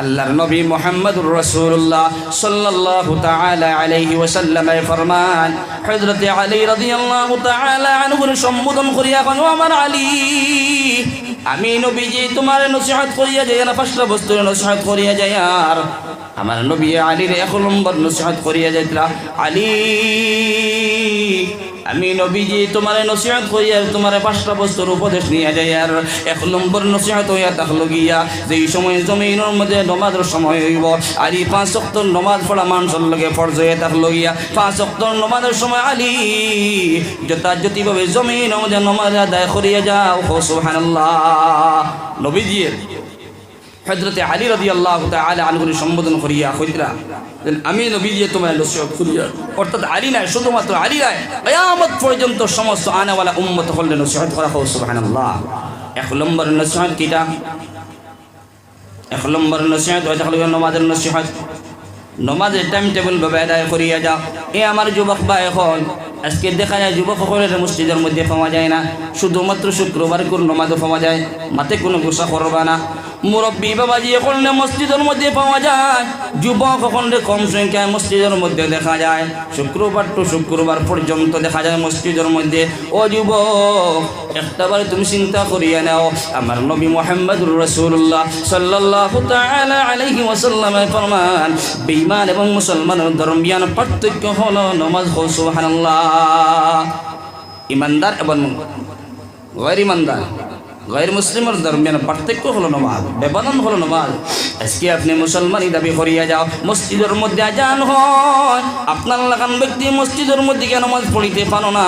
আল্লাহর নবী মোহাম্মদুর রাসূলুল্লাহ সাল্লাল্লাহু তাআলা আলাইহি ওয়াসাল্লাম ফরমান, হযরত আলী রাদিয়াল্লাহু তাআলা সম্বোধন করিয়া কোন আমার আলী, আমি নবীজি তোমার নসিহত করিয়া যাই না পাঁচটা বস্তুর নসিহত করিয়া যাই, আর আমার নবী আলীর এক নম্বর নসিহত করিয়া যাইতরা আলী আমি নবীজি তোমার নসিহত করিয়া তোমার পাঁচটা বস্তুর উপদেশ নিয়ে যাই, আর এক নম্বর নসিহত হইয়া থাকল গিয়া যেই সময় জমিনের মধ্যে নমাজের সময় হইব আলী পাঁচ অক্টর নমাজ পড়া মানুষের লগে ফর্জ হয়ে থাকল গিয়া পাঁচ অক্টর নমাজের সময় আলী যথাযথভাবে জমিনের মধ্যে নমাজ আদায় করিয়া যাও, সুবহানাল্লাহ। নবীজির হজরতে আলী রদি আল্লাহ তাআলা আনহুর সম্বোধন করিয়া কইতরা আমি নবী দিয়ে তোমার করিয়া অর্থাৎ আলী নাই, শুধুমাত্র আলী নাই, কিয়ামত পর্যন্ত সমস্ত আনাওয়ালা উম্মত হলে নসিহত করা হোক, সুবহানাল্লাহ। এক নম্বর নসিহত কিটা? এক নম্বর নসিহত হয়ে থাকলে নমাজের নসিহত। নমাজের টাইম টেবিল ভাবে আদায় করিয়া যাও। এ আমার যুবক বা এখন আজকে দেখা যায় যুবক সকলের মসজিদের মধ্যে পাওয়া যায় না। শুধুমাত্র শুক্রবার কোন নমাজও পাওয়া যায় মাতে কোনো গোসা করবা না। মুরব্বী বাবাজি এখন মসজিদের মধ্যে পাওয়া যায়। যুবক এখন কম সংখ্যায় মসজিদের মধ্যে দেখা যায়। শুক্রবার টু শুক্রবার পর্যন্ত দেখা যায় মসজিদের মধ্যে। ও যুবক একটাবার তুমি চিন্তা করিয়া নাও, আমার নবী মোহাম্মদুর রসুল্লাহ সাল্লাল্লাহু তাআলা আলাইহি ওয়াসাল্লামের ফরমান, বেঈমান এবং মুসলমানের দরমিয়ান পার্থক্য হলো নমাজ হো সুবহানাল্লাহ। ইমানদার এবং গैर গैर মুসলিমের দরমিয়ান পার্থক্য হলো নমাজ বেবাদন হলো নমাজ। আজকে আপনি মুসলমানই দাবি করিয়া যাও, মসজিদের মধ্যে আজান হয়। আপনার লাগান ব্যক্তি মসজিদের মধ্যে কেন নামাজ পড়িতে পারো না।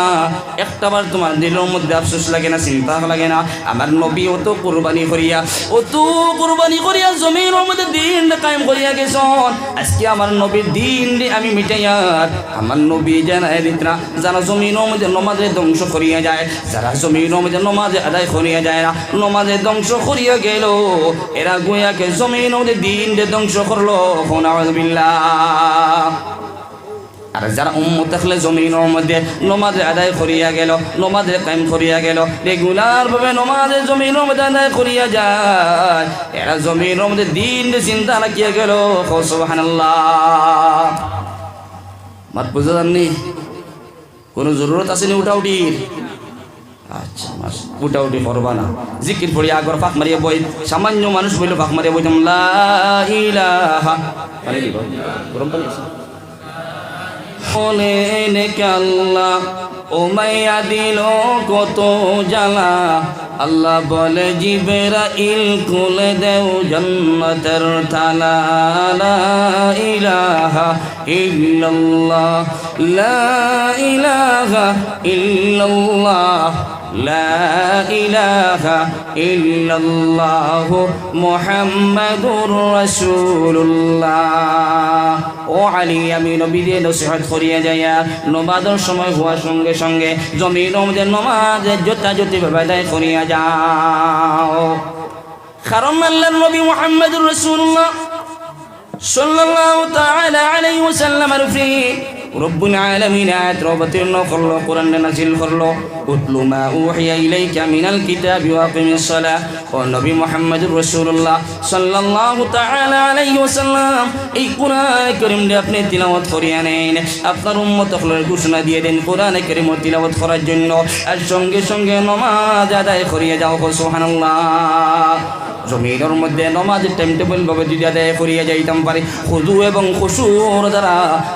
একটাবার তোমার দিলের মধ্যে আফসোস লাগে না, চিন্তা লাগে না। আমার নবী অত কুরবানি করিয়া, অত কুরবানি করিয়া জমির মধ্যে দিন কায়েম করিয়া গেছন। আজকে আমার নবীর দিন আমি মিটাইয়ার আমার নবী জানাই দিতরা, যারা জমির মধ্যে নমাজে ধ্বংস করিয়া যায়, যারা জমির মধ্যে নমাজে আদায় করিয়া যায় না নমাজে ধ্বংস করিয়া গেল। এরা গুয়াকে জমিন মধ্যে দিন ধ্বংস করল। আর যারা উম্মত থাকলে জমিনের মধ্যে নমাজে আদায় করিয়া গেল, নমাজে কায়েম করিয়া গেল রেগুলার ভাবে নমাজে জমিনের মধ্যে আদায় করিয়া যায়। এরা জমিনের মধ্যে দিন চিন্তা রাখিয়া গেল। সুবহানাল্লাহ। মাত বুঝা জাননি কোনো জরুরত আছে নি উঠা উঠির আচ্ছা মাস উঠা করবা না। জিকির পড়ি আগর ফাঁক মারিয়া বই। সামান্য মানুষ বইলে ফাঁক মারিয়া পানি দিব গরম পানি আছে? বলেন ও মাইয়া দিল কত জ্বালা। আল্লাহ বলে জিবেরা ইল খুলে দেও জন্নতের তালা লা ইলাহা ইল্লাল্লাহ, লা ইলাহা ইল্লাল্লাহ। لا إله إلا الله محمد رسول الله ও আলী আমি নবীদের নসিহত করিয়া যাইয়া নমাজের সময় হওয়ার সঙ্গে সঙ্গে জমিন যে নমাজের যথাযথি ভাবে আদায় করিয়া যাও কারণ আল্লাহর নবী মুহাম্মদুর রাসূলুল্লাহ সাল্লাল্লাহু তাআলা আলাইহি ওয়াসাল্লামের ফি রব্বুল আলামিন আয়াত অবতীর্ণ করল কোরআন নাজিল করল উতলু মা উহিয়া ইলাইকা মিনাল কিতাবি এই কোরআন কারীম আপনি তিলাওয়াত করিয়া নেন। আপনার উম্মত হলের ঘোষণা দিয়ে দেন কোরআন কারীম তিলাওয়াত করার জন্য। আর সঙ্গে সঙ্গে নামাজ আদায় করিয়া যাও সুবহানাল্লাহ। জমিনের মধ্যে নমাজের টাইম টেবিল ভাবে যদি আদায় করিয়া যাইতাম পারি, খুদু এবং খুশুর দ্বারা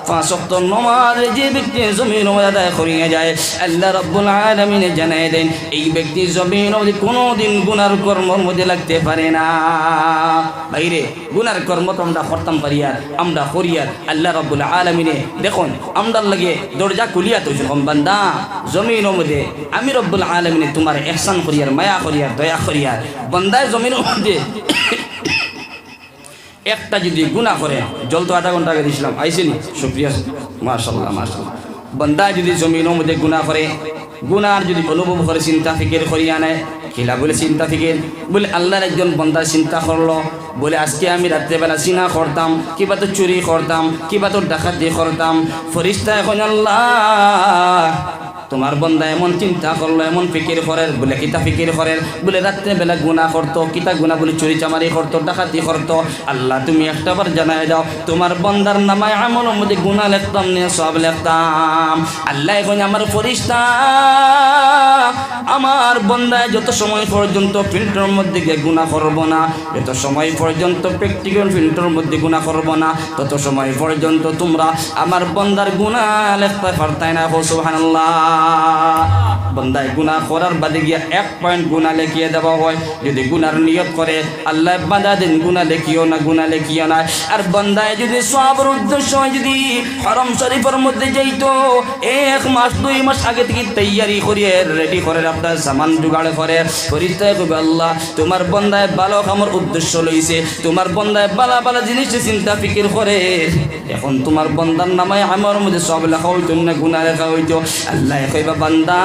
পাঁচ সপ্তাহ নমাজ যে ব্যক্তি জমির আদায় করিয়া যায়, আল্লাহ রব্বুল আলমিনে জানাই দেন, এই ব্যক্তি জমির মধ্যে কোনো দিন গুনার কর্মর মধ্যে লাগতে পারে না। বাইরে, গুনার কর্ম তো আমরা করতাম পারিয়ার আমরা করিয়ার আল্লাহ রব্বুল আলমিনে দেখুন আমরা লাগে দরজা খুলিয়া যখন বান্দা, জমিনের মধ্যে আমি রব্বুল আলমিনে তোমার এহসান করিয়ার মায়া করিয়ার দয়া করিয়ার বন্দায় জমিনের মধ্যে একটা যদি গুণা করে, জল তো আধা ঘণ্টা আগে দিয়েছিলাম আইসিনি? সুপ্রিয়া মার্শাল্লাহ মার্শাল্লাহ বন্দা যদি জমিনের মধ্যে গুণা করে গুনার যদি অনুভব করে, চিন্তা ফিকির করিয়া নেয়, খিলা বলে চিন্তা ফিকির, বলে আল্লাহর একজন বন্দার চিন্তা করল, বলে আজকে আমি রাত্রেবেলা চিনা করতাম, কিবা তো চুরি করতাম, কিবা তো ডাকাতি করতাম ফরিস্তা এখন আল্লাহ তোমার বন্দা এমন চিন্তা করল, এমন ফিকির করে, বলে, কিতা ফিকির করে? বলে, রাত্রে বেলা গুণা করতো, কিতা গুণা বলে চুরি চামারি করতো, ডাকাতি করতো। আল্লাহ, তুমি একটাবার জানাই দাও, তোমার বন্দার নামায় আমল মধ্যে গুণা লেখতাম, নিয়ে সব লেখতাম। আল্লাহ এখন আমার ফরিস্তা। আমার বন্দায় যত সময় পর্যন্ত ফিল্টার মধ্যে গিয়ে গুণা করব না, যত সময় পর্যন্ত প্র্যাকটিক্যাল ফিল্টার মধ্যে গুণা করব না, তত সময় পর্যন্ত তোমরা আমার বন্দার গুণা লেখতে পারতাই না সুবহানাল্লাহ। বন্দায় গুণা করার বাদে গিয়া এক পয়েন্ট গুণা লেখিয়ে দেওয়া হয়। যদি গুনার নিয়ত করে, আল্লাহ বাধা দিন গুণা লেখিও না গুণা লেখিও না। আর বন্দায় যদি সবর উদ্দেশ্য যদি হরম শরীফের মধ্যে যাইতো, এক মাস, দুই মাস আগে থেকে তৈয়ারি করিয়ে রেডি করে আপনার সামান জোগাড় করে। পরিচয় করবে আল্লাহ, তোমার বন্দায় ভালো আমার উদ্দেশ্য লইছে। তোমার বন্দায় বালা বালা জিনিস চিন্তা ফিকির করে। এখন তোমার বন্দার নামায় আমার মধ্যে সব লেখা হইতো না গুণা লেখা হইতো। আল্লাহ কইবা, বান্দা,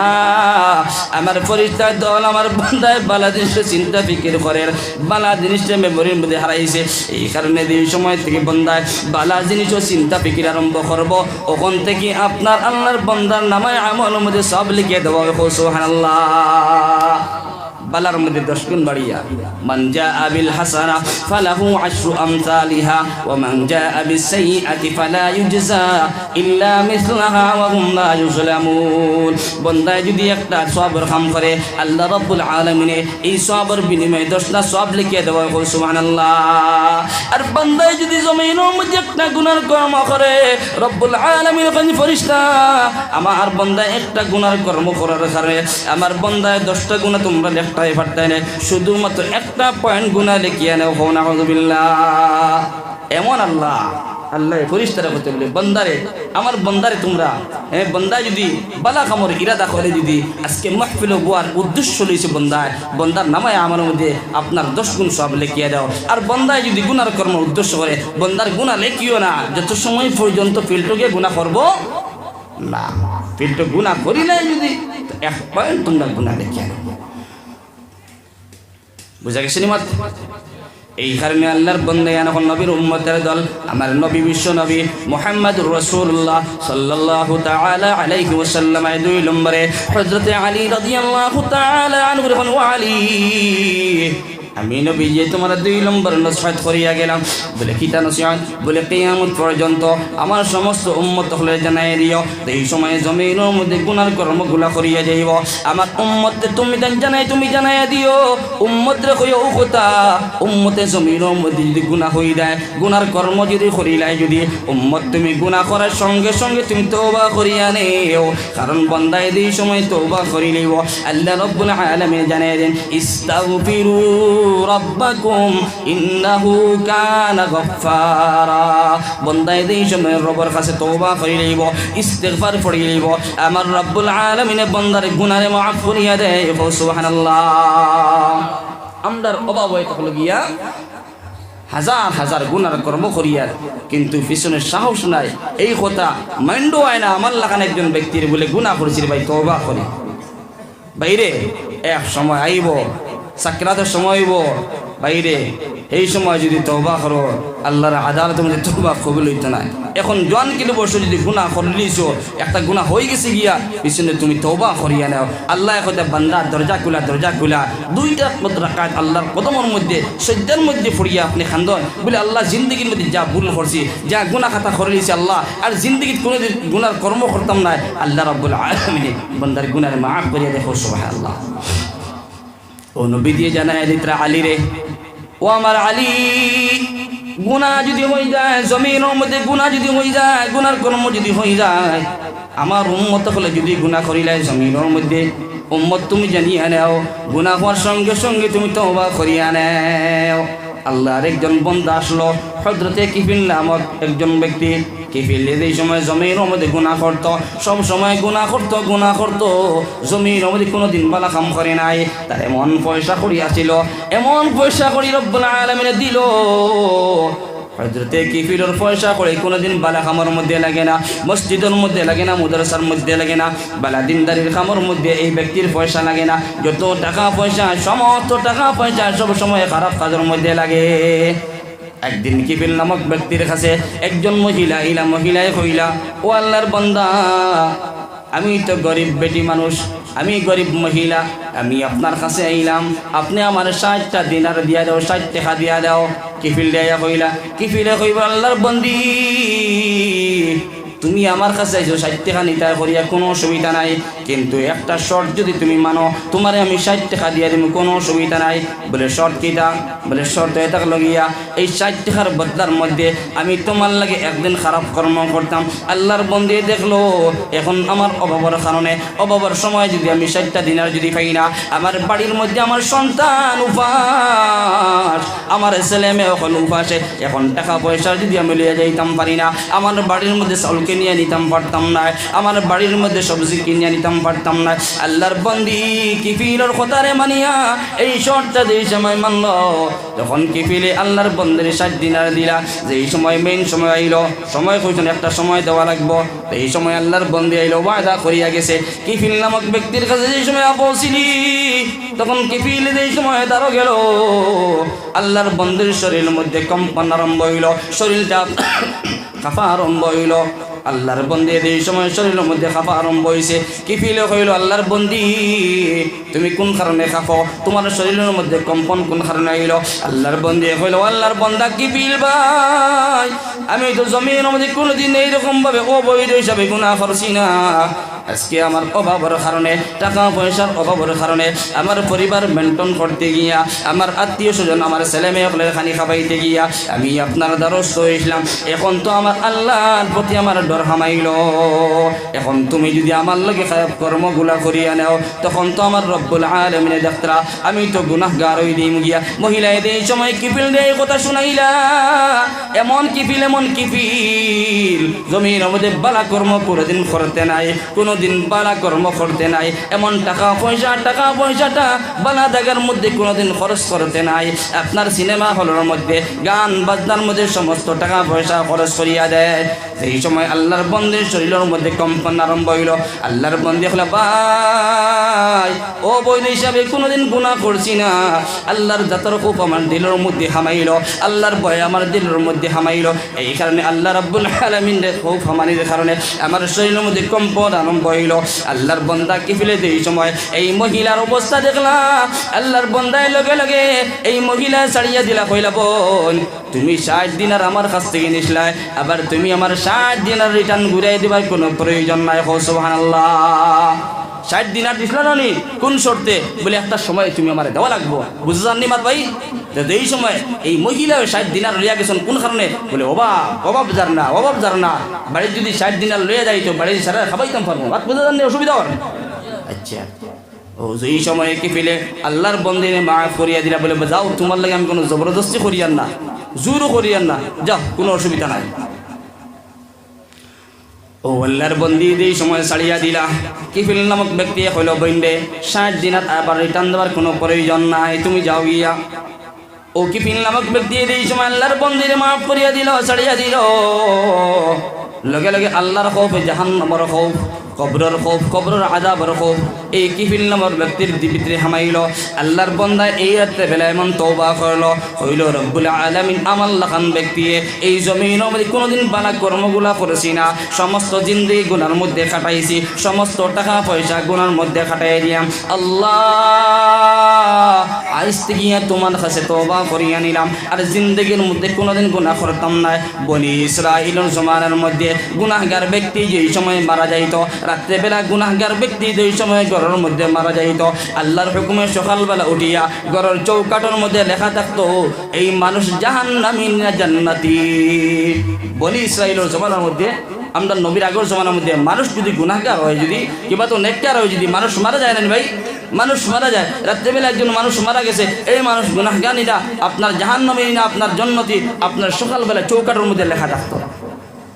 আমার পরিচয় দল আমার বান্দায় বালা জিনিসটা চিন্তা ফিকির করে। বালা জিনিসটা মেমোরির মধ্যে হারাইছে। এই কারণে দিন সময় থেকে বন্দায় বালা জিনিসও চিন্তা ফিকির আরম্ভ করব। ওখান থেকে আপনার আল্লাহর বন্দার নামায় আমল মধ্যে সব লিখে দেওয়া হবে। সুবহানাল্লাহ। বালার মধ্যে দশ গুণ বাড়িয়া। মান জা আবিল হাসানা ফালাহু আশরু আমসালিহা, ওয়া মান জা আবিস সাইয়্যাতি ফালা ইউজজা ইল্লা মিসলাহা, ওয়া হুম লা ইউজলামুন। বন্দায় যদি একটা সবর কাম করে, আল্লাহ রাব্বুল আলামিন এই সবর বিনিময়ে দশটা সব লিখে দেওয়া হয় সুবহানাল্লাহ। আর বন্দায় যদি জমিনের মধ্যে একটা গুনার কর্ম করে, রব্বুল আলামিন কাছে ফেরেশতা আমার বন্দায় একটা গুনার কর্ম করার কারণে, আমার বন্দায় দশটা গুণা তোমরা লেখটাই পারতাই না শুধুমাত্র একটা পয়েন্ট গুণা লিখিয়ে নেও হো না এমন আল্লাহ আল্লাহ ফরিস্তারা করতে বলে, বন্দারে, আমার বন্দারে তোমরা হ্যাঁ বন্দা যদি বালা কামর ইরাদা করে যদি, আজকে মাহফিল গোয়ার উদ্দেশ্য লইছে বন্দায়, বন্দার নামায় আমার মধ্যে আপনার দশ গুণ সব লেখিয়ে দাও। আর বন্দায় যদি গুনার কর্ম উদ্দেশ্য করে, বন্দার গুণা লেখিও না। যত সময় পর্যন্ত ফিল্টকে গুণা করব না। ফিল্ট গুণা করি নাই যদি এক পয়েন্ট তোমরা গুণা লেখিয়ে নাও। বুঝা গেছে নি এই কারণে আল্লাহর বন্দে এখন নবীর উম্মতের দল, আমার নবী বিশ্ব নবী মোহাম্মদ রসুল্লাহ সাল্লাল্লাহু তাআলা আলাইহি ওয়াসাল্লাম এর দুই নম্বরে হযরতে আলী রাদিয়াল্লাহু তাআলা আনহু আলী। আমি নবী যে তোমার দুই নম্বর নসিহত করিয়া গেলাম। বলে কিতা নসিহত? বলে, কিয়ামত পর্যন্ত আমার সমস্ত উম্মত হলে জানাই দিও। তো এই সময় জমিনের মধ্যে গুনার কর্মগুলা করিয়া যাইব। আমার উম্মতে তুমি জানাই তুমি জানাই দিও। উম্মত রে কইও কথা। উম্মতে জমিনের মধ্যে যদি গুনাহ হই যায়, গুনার কর্ম যদি করিলাই যদি, উম্মত তুমি গুনাহ করার সঙ্গে সঙ্গে তুমি তওবা করিয়া নেও। কারণ বন্দায় এই সময় তওবা করি লইব আল্লাহ রব্বুল আলামিন জানাই দেন, ইস্তাগফিরু রব্বাকুম ইন্নাহু কানা গফফারা বন্দায় এই সময় রবের কাছে তওবা করি লইব ইস্তিগফার পড়ি লইব আমার রব্বুল আলামিনে বন্দার গুনারে মাফ করিয়া দেয় সুবহানাল্লাহ। আমদার অভাব হয়ে থাকল গিয়া হাজার হাজার গুনার কর্ম করিয়ার কিন্তু পিছনে সাহস নাই। এই কথা মাইন্ডও হয় না, আমার লাগান একজন ব্যক্তির বলে গুণা করেছিল ভাই তবা করি। বাইরে এক সময় আইব সাকরাতের সময় বাইরে, এই সময় যদি তবা করো, আল্লাহর আদালতের মধ্যে তবা কবুল হইতো না এখন জন কিলো বছর যদি গুণা করলিছ একটা গুণা হয়ে গেছে গিয়া, পিছনে তুমি তবা করিয়া নাও। আল্লাহ এখন বান্দা দরজা খুলা দরজা খুলা, দুইটা রাকাত আল্লাহর কদমের মধ্যে, সজ্জার মধ্যে পড়িয়া আপনি খান্দন। বলে আল্লাহ জিন্দগির মধ্যে যা ভুল করছি, যা গুণা খাতা করে লিছে আল্লাহ, আর জিন্দগির কোনো গুনার কর্ম করতাম না আল্লাহ রব্বুল আলমিনে বন্দার গুনার মাফ করিয়া দেখো সবাই আল্লাহ ও নবী দিয়ে জানায় দিতরা আলী রে, ও আমার আলী গুণা যদি হয়ে যায়, জমিনের মধ্যে গুণা যদি হয়ে যায়, গুনার কর্ম যদি হয়ে যায়, আমার উম্মত হলে যদি গুণা করিলাই জমিনের মধ্যে, উম্মত তুমি জানিয়ে নেও গুণা হওয়ার সঙ্গে সঙ্গে তুমি তওবা করিয়া নেও। আল্লাহর একজন বন্ধা আসলো হজরতে কিফিল নামক একজন ব্যক্তি কিফিল এই সময় জমির মধ্যে গুণা করত, সব সময় গুণা করত গুণা করত। জমির মধ্যে কোনো দিন বালা কাম করে নাই। তার এমন পয়সা করি আসিল, এমন পয়সা করি রব্বুল আলমিনে দিল। হজরতে কিফিরের পয়সা করে কোনোদিন বালা খামর মধ্যে লাগে না, মসজিদের মধ্যে লাগে না, মুদরসার মধ্যে লাগে না, বালা দিনদারির খামর মধ্যে এই ব্যক্তির পয়সা লাগে না। যত টাকা পয়সা, সমস্ত টাকা পয়সা সব সময় খারাপ কাজের মধ্যে লাগে। একদিন কিবিল নামক ব্যক্তির কাছে একজন মহিলা ইলা মহিলায় কইলা ও আল্লাহর বন্দা, আমি তো গরিব বেটি মানুষ, আমি গরিব মহিলা, আমি আপনার কাছে আইলাম, আপনি আমার ষাটটা দিনার দিয়া দাও, ষাট টাকা দিয়া দাও। কিফিল দিয়া কইলা কিফিলে কইব আল্লাহর বন্দি তুমি আমার কাছে আইছো ষাট টাকা নিতে করিয়া কোনো অসুবিধা নাই। কিন্তু একটা শর্ট যদি তুমি মানো, তোমারে আমি ষাট টাকা দিয়ে দিব কোনো অসুবিধা নাই। বলে শর্ট কিটা? বলে শর্ট হয়ে থাকল গিয়া এই ষাট টাকার বদলার মধ্যে আমি তোমার লাগে একদিন খারাপ কর্ম করতাম। আল্লাহর বন্দি দেখল, এখন আমার অভাবের কারণে, অভাবের সময় যদি আমি ষাটটা দিনার যদি পাই না, আমার বাড়ির মধ্যে আমার সন্তান উপাস, আমার ছেলে মেয়ে এখন উপাসে, এখন টাকা পয়সা যদি আমি লিয়ে যাইতাম পারি না, আমার বাড়ির মধ্যে চাউল কিনিয়ে নিতাম পারতাম না। আমার বাড়ির মধ্যে সবজি কিনিয়ে নিতাম পারতাম না। আল্লাহর বন্দি কিফিলের কথারে মানিয়া এই শর্টটা যেই সময় মানল, তখন কিফিলে আল্লাহর বন্দির ষাট দিনার দিলা। যেই সময় মেইন সময় আইলো, সময় কইছেন একটা সময় দেওয়া লাগবো। এই সময় আল্লাহর বন্দি আইলো, ওয়াদা করিয়া গেছে। কিফিল নামক ব্যক্তির কাছে যেই সময় পৌঁছিলি, তখন কিফিল যেই সময় তারও গেল। আল্লাহর বন্দির শরীরের মধ্যে কম্পন আরম্ভ হইল, শরীরটা কাফা আরম্ভ হইল। আল্লাহর বন্দি এই সময় শরীরের মধ্যে খাফা আরম্ভ হয়েছে কি ফিলে হইল আল্লাহর বন্দি? তুমি কোন কারণে খাফো? তোমার শরীরের মধ্যে কম্পন কোন কারণে আইল আল্লাহর বন্দি হইল আল্লাহর বন্দা, কি ফিল ভাই? আমি তো জমির মধ্যে কোনোদিন এইরকম ভাবে অবৈধ হিসাবে গুণা করছি না। আজকে আমার অভাবের কারণে টাকা পয়সার অভাবের কারণে আমার পরিবার মেনটেন করতে গিয়া, আমার আত্মীয় স্বজন, আমার ছেলে মেয়ে খানি খাবাইতে গিয়া আমি আপনার দ্বারস্থ হয়েছিলাম এখন তো আমার আল্লাহর প্রতি আমার ডর হামাইল। এখন তুমি যদি আমার লগে খারাপ কর্মগুলা করিয়া নেও, তখন তো আমার রব্বুল আলমিনে যাত্রা, আমি তো গুনাহগার হই দিম গিয়া। মহিলায় এই সময় কিপিল দিয়ে কথা শুনাইলা। এমন কিপিল এমন কিপিল। জমির মধ্যে বালা কর্ম কোনোদিন করতে নাই। কোনোদিন বালা কর্ম করতে নাই। এমন টাকা পয়সা টাকা পয়সাটা বালা জায়গার মধ্যে কোনোদিন খরচ করতে নাই। আপনার সিনেমা হলের মধ্যে, গান, বাজনার মধ্যে সমস্ত টাকা পয়সা খরচ করিয়া দেয়। সেই সময় আল্লাহর বন্দের শরীরের মধ্যে কম্পন আরম্ভ হইল। আল্লাহর বন্দি হলে, ভাই, ও বৈধ হিসাবে কোনোদিন গুণা করছি না। আল্লাহর জাতর খুব আমার দিলের মধ্যে হামাইল। আল্লাহর ভয় আমার দিলের মধ্যে হামাইল। এই কারণে আল্লাহ রাব্বুল আলামিন খুব হামানির কারণে আমার শরীরের মধ্যে কম্পন আরম্ভ হইল আল্লাহর বন্দা কি ফেলে দেই সময়, এই মহিলার অবস্থা দেখলাম। আল্লাহর বন্দায় লগে লগে এই মহিলা ছাড়িয়া দিলা কইলা, বোন, তুমি ষাট দিন আর আমার কাছ থেকে নিসলাই আবার তুমি আমার ষাট দিন আর রিটার্ন ঘুরাই দেবার কোনো প্রয়োজন নাই। হো সোহান আল্লাহ ষাট দিন আর দিছিল না? কোন শর্তে? বলে, একটা সময় তুমি আমার দেওয়া লাগবো। বুঝতে জাননি মাত ভাই? তো এই সময় এই মহিলা ষাট দিনার লইয়া গেছেন, কোন কারণে? বলে অভাব অভাব যার না অভাব যার না। বাড়ির যদি ষাট দিনার লইয়া যাই তো বাড়ির সারা খাবাইতাম পারব। বুঝতে জাননি অসুবিধা হওয়ার? আচ্ছা। ও এই সময় কি ফেলে আল্লাহর বন্দিনে মাফ করিয়া দিলা, বলে, যাও, তোমার লাগে আমি কোনো জবরদস্তি করিয়ান না, জোরও করিয়ান না। যাও, কোনো অসুবিধা নাই। ও আল্লাহর বন্দি এই সময় ছাড়িয়া দিলা, কিফিল নামক ব্যক্তি হইল বইন্ডে ষাট দিনাত আবার রিটার্ন দেওয়ার কোনো প্রয়োজন নাই, তুমি যাও গিয়া। ও কিফিল নামক ব্যক্তি এই সময় আল্লাহর বন্দিরে মাফ করিয়া দিল, ছাড়িয়া দিল? লগে লগে আল্লাহর খৌফ, জাহান্নামর খোফ, কবরের খোফ, কবরের আজাবর খৌফ। এই কিফিল নামর ব্যক্তির ভিতরে হামাইল। আল্লাহর বন্দা এই রাত্রে বেলা এমন তৌবা করল। হইল, রব্বুল আলামিন আমার লাখান ব্যক্তি এই জমিন কোনোদিন বালা কর্মগুলা করেছি না। সমস্ত জিন্দি গুনার মধ্যে খাটাইছি, সমস্ত টাকা পয়সা গুনার মধ্যে খাটাই দিয়াম। আল্লাহ আইস গিয়া তোমার কাছে তৌবা করিয়া নিলাম। আর জিন্দগির মধ্যে কোনোদিন গুনাহ করতাম না। বনি ইসরাইলের জমানের মধ্যে গুনাহগার ব্যক্তি যেই সময় মারা যাইত, রাত্রেবেলা গুনাহগার ব্যক্তি যেই সময় ঘরের মধ্যে মারা যাইত। আল্লাহর হুকুমে সকালবেলা উঠিয়া ঘরের চৌকাটের মধ্যে লেখা থাকতো, এই মানুষ জাহান নামিন জান্নাতি। বনি ইসরাইলের জমানার মধ্যে, আমরা নবীর আগর জমানার মধ্যে মানুষ যদি গুনাহগার হয়, যদি কিংবা তো নেককার হয়, যদি মানুষ মারা যায় না ভাই, মানুষ মারা যায়, রাত্রেবেলা একজন মানুষ মারা গেছে, এই মানুষ গুনাহগানিটা আপনার জাহান্নমী না আপনার জন্নতি, আপনার সকালবেলা চৌকাটের মধ্যে লেখা থাকতো।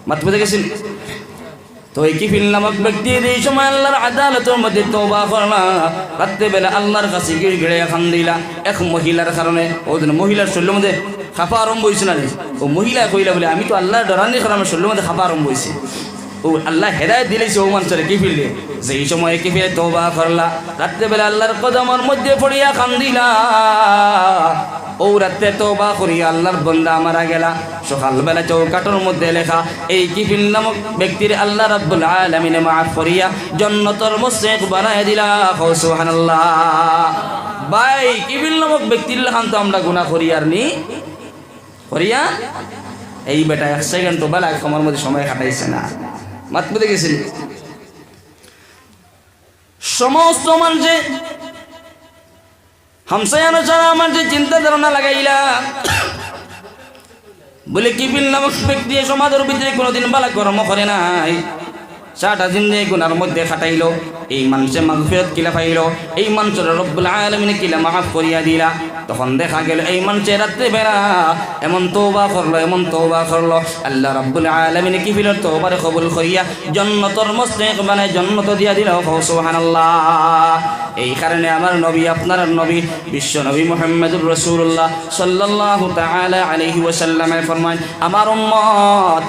মাত বুঝে গেছেন? তো এই কিফিল নামক ব্যক্তি? এই সময় আল্লাহর আদালতের মধ্যে তওবা করলা। রাত্রেবেলা আল্লাহর কাছে গিয়ে গিড়ে খান দিলা। এক মহিলার কারণে ও দিন মহিলার শরীরের মধ্যে খাপা আরম্ভ হয়েছে না? ও মহিলা কইলা বলে, আমি তো আল্লাহর ডরানি কারণে শরীরের মধ্যে খাপা আরম্ভ হয়েছে ও আল্লাহ হেদায়ত দিলেছে ও মানুষের কি ফিরলে যে এই সময় কি ফিরে তওবা করলা। রাত্রেবেলা আল্লাহর কদমের মধ্যে পড়িয়া কান্দিলা ও রাতে তোবা করিয়া আল্লাহর বন্দা মারা গেলা। সকালবেলা চৌকাটোর মধ্যে লেখা, এই কিফিল নামক ব্যক্তির আল্লাহ রাব্বুল আলামিনে মাফ করিয়া জন্নতর মুসেক বানায় দিলা। সুবহানাল্লাহ। ভাই, কিফিল নামক ব্যক্তির লেখান তো আমরা গুনাহ করি আর নি? করিয়া এই বেটা এক সেকেন্ড তো বেলা আমার মধ্যে সময় কাটাইছে না। মাত বুঝে গেছিলি সমস্ত মানুষে হামসায়ানো ছাড়া আমার যে চিন্তা ধারণা লাগাইলা বলে কিপিল নামক ব্যক্তি সমাজের ভিতরে কোনোদিন বালা কর্ম করে নাই সাটা জিন্দে গুনার মধ্যে খাটাইলো এই মানুষের মাগফিরত কিলা পাইল, এই মানুষের রব্বুল আলমিনে কিলা মাফ করিয়া দিলা। তখন দেখা গেল, এই মানুষের রাত্রে বেড়া এমন তৌবা করল, এমন তৌবা করল। আল্লাহ রব্বুল আলমিনে কি বিল তৌবারে কবুল করিয়া জন্নতর মস্তেক মানে জন্নত দিয়া দিল। সুবহানাল্লাহ। এই কারণে আমার নবী, আপনার নবী, বিশ্ব নবী মোহাম্মদুর রসুল্লাহ সাল্লাল্লাহু তাআলা আলাইহি ওয়াসাল্লামে ফরমান আমার উম্মত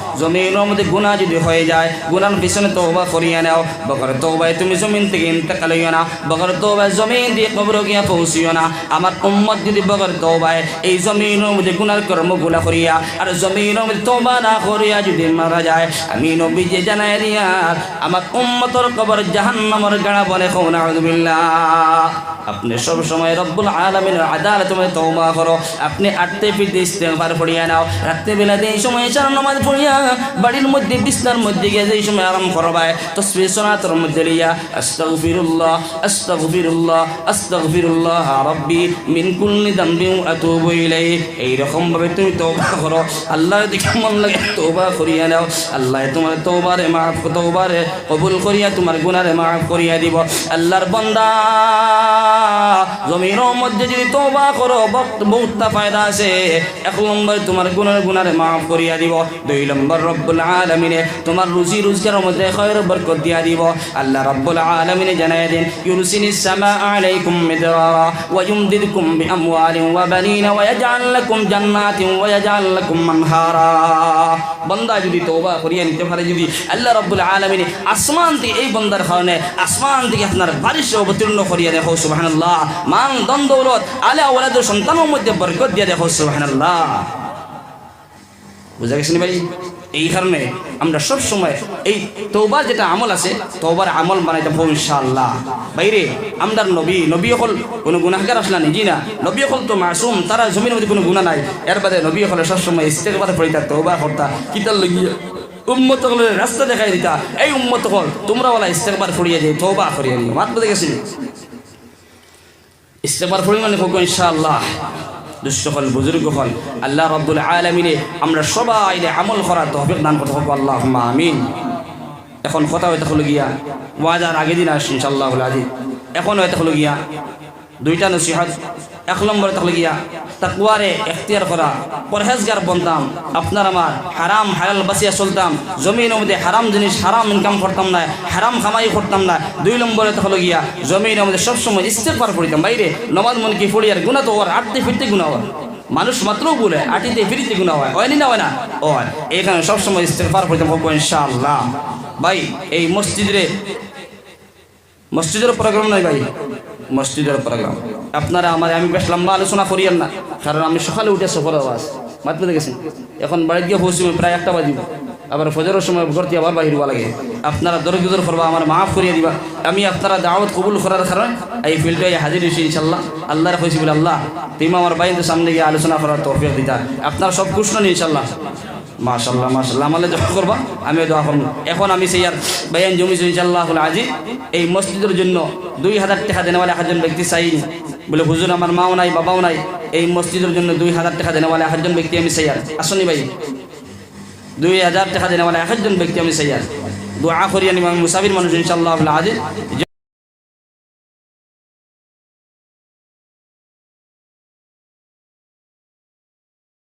মধ্যে গুনাহ যদি হয়ে যায় গুনার পিছনে তওবা করিয়া নাও। বকর তওবায় তুমি জমিন থেকে ইন্তেকাল হইও না বকর তওবায় জমিন দিয়ে কবর গিয়া পৌঁছিও না। আমার উম্মত যদি বকর তওবায় এই জমিনের মধ্যে গুনার কর্মগুলা করিয়া, আর জমিনের মধ্যে তওবা না করিয়া যদি মারা যায়, আমি নবী যে জানাই দিয়া আমার উম্মতর কবর জাহান্নামের গাড়া বলে খোনা আউযুবিল্লাহ আপনি সব সময় রব্বুল আলামিনের আদালত মে তওবা করো। আপনি আটতে ফিরতে ইস্তেগফার পড়িয়া নাও। রাত্রে বেলাতে এই সময় চার নামাজ পড়িয়া বাড়ির মধ্যে, বিছনার মধ্যে গিয়ে যেই সময় আরাম করবায় তসবিহ সনাতর মধ্যে লিয়া, আস্তাগফিরুল্লাহ আস্তাগফিরুল্লাহ আস্তাগফিরুল্লাহ রাব্বি, মিন কুল্লি দামবি আতুবু ইলাইহি। এই রকম ভাবে তুমি তওবা করো। আল্লাহ দেখে মন লাগে তওবা করিয়া নাও। আল্লাহ তোমার তওবারে মাফ, তওবারে কবুল করিয়া তোমার গুনারে মাফ করিয়া দিব। আল্লাহর বান্দা জমিনের মধ্যে যদি তওবা করো, বক্ত বহুতটা ফায়দা আছে। এক নম্বর, তোমার গুনার গুনারে মাফ করিয়া দিব। দুই নম্বর, রব্বুল আলামিনে তোমার রোজগারের মধ্যে খয়র বরকত দিয়া দিব। আল্লাহ রব্বুল আলামিনে জানাই দেন ওয়া ইউমদিদকুম বিআমওয়ালিন ওয়া বানিনা বান্দা যদি তওবা করিয়া নিতে পারে, যদি আল্লাহ রব্বুল আলামিনে আসমান থেকে এই বান্দার কারণে আসমান থেকে আপনার বারিশ অবতীর্ণ করিয়া দেখো, সুবহানাল্লাহ। মান দন দৌলত আলে ওয়ালাদের সন্তানের মধ্যে বরকত দিয়ে দেখো, সুবহানাল্লাহ। বুঝা গেছেন ভাই? এই কারণে আমরা সব সময় এই তৌবার যেটা আমল আছে তৌবার আমল বানাইতে পাবো ইনশাআল্লাহ। বাইরে আমদার নবী নবী হল কোনো গুনাহগার আসলা নিজি না? নবী হল তো মাসুম, তারা জমির মধ্যে কোনো গুণা নাই। এর বাদে নবী হলে সবসময় ইস্তেকবার পড়িতা তৌবা করতা। কিতাল লগিয়া উম্মত হলে রাস্তা দেখাই দিতা। এই উম্মত হল তোমরা বলা ইস্তেকবার ফড়িয়ে দিয়ে তৌবা করিয়ে নিও মাত বুঝে গেছি ইস্তেকবার ফড়ি মানে হোক ইনশাআল্লাহ। দুষ্ট হল বুজুর্গ হল আল্লাহ রব্দুল আলমিনে আমরা সবাই আমল করার তহবিক দান করতে হবে আল্লাহ আমিন। এখন কথা হইতে হলো গিয়া ওয়াজার আগে দিন আসছি ইনশাল্লাহ আজি এখন হইতে হলো গিয়া, দুইটা নসিহত, এক নম্বরে তাহলে গিয়া তাকুয়ারে এখতিয়ার করা পরহেজগার বনতাম আপনার আমার হারাম হালাল বাসিয়া চলতাম জমির মধ্যে হারাম জিনিস হারাম ইনকাম করতাম না হারাম খামাই করতাম না দুই নম্বরে তাহলে গিয়া জমির মধ্যে সবসময় ইস্তেফার পড়িতাম বাইরে নমাজ কি পড়ি আর গুণা তো ওর আটতে ফিরতে গুণা হওয়ার মানুষ মাত্র বলে আটিতে ফিরিতে গুণা হয় হয়নি না হয় না ও এখানে সবসময় ইস্তেফার পড়িতাম হোক ইনশাআল্লাহ ভাই এই মসজিদে মসজিদের প্রোগ্রাম নাই ভাই মসজিদের প্রোগ্রাম আপনারা আমার, আমি বেশ লম্বা আলোচনা করিয়েন না, কারণ আমি সকালে উঠে সফর আওয়াজ মাত পেতে গেছেন এখন বাড়িতে গিয়ে পৌঁছি প্রায় একটা বাজিব। আবার ফজরের সময় ভর্তি আবার বাহির হওয়া লাগে। আপনারা দরগুদর করবা আমার মাফ করিয়ে দিবা। আমি আপনারা দাওয়াত কবুল করার কারণে এই ফিল্ডে হাজির হয়েছি ইনশাল্লাহ আল্লাহর খুশি বলে আল্লাহ। তুমি আমার বাইরে সামনে গিয়ে আলোচনা করার তৌফিক দিতা আপনারা সব কুষ্ণ ইনশাল্লাহ মাশাল্লাহ মাশাল্লাহ আমাদের দোয়া করবা, আমিও দোয়া করব। এখন আমি সেই আর বায়ান জমি ইনশাল্লাহ আজি এই মসজিদের জন্য দুই হাজার টাকা দেনেওয়ালা একজন ব্যক্তি চাইনি বলে, হুজুর, আমার মাও নাই, বাবাও নাই। এই মসজিদের জন্য দুই হাজার টাকা দেনেওয়ালা একজন ব্যক্তি আমি চাই আর। আসনি ভাই। দুই হাজার টাকা দেনেওয়ালা একজন ব্যক্তি আমি চাই আর। দোয়া করি আমি মুসাফির মানুষ ইনশাল্লাহ আজি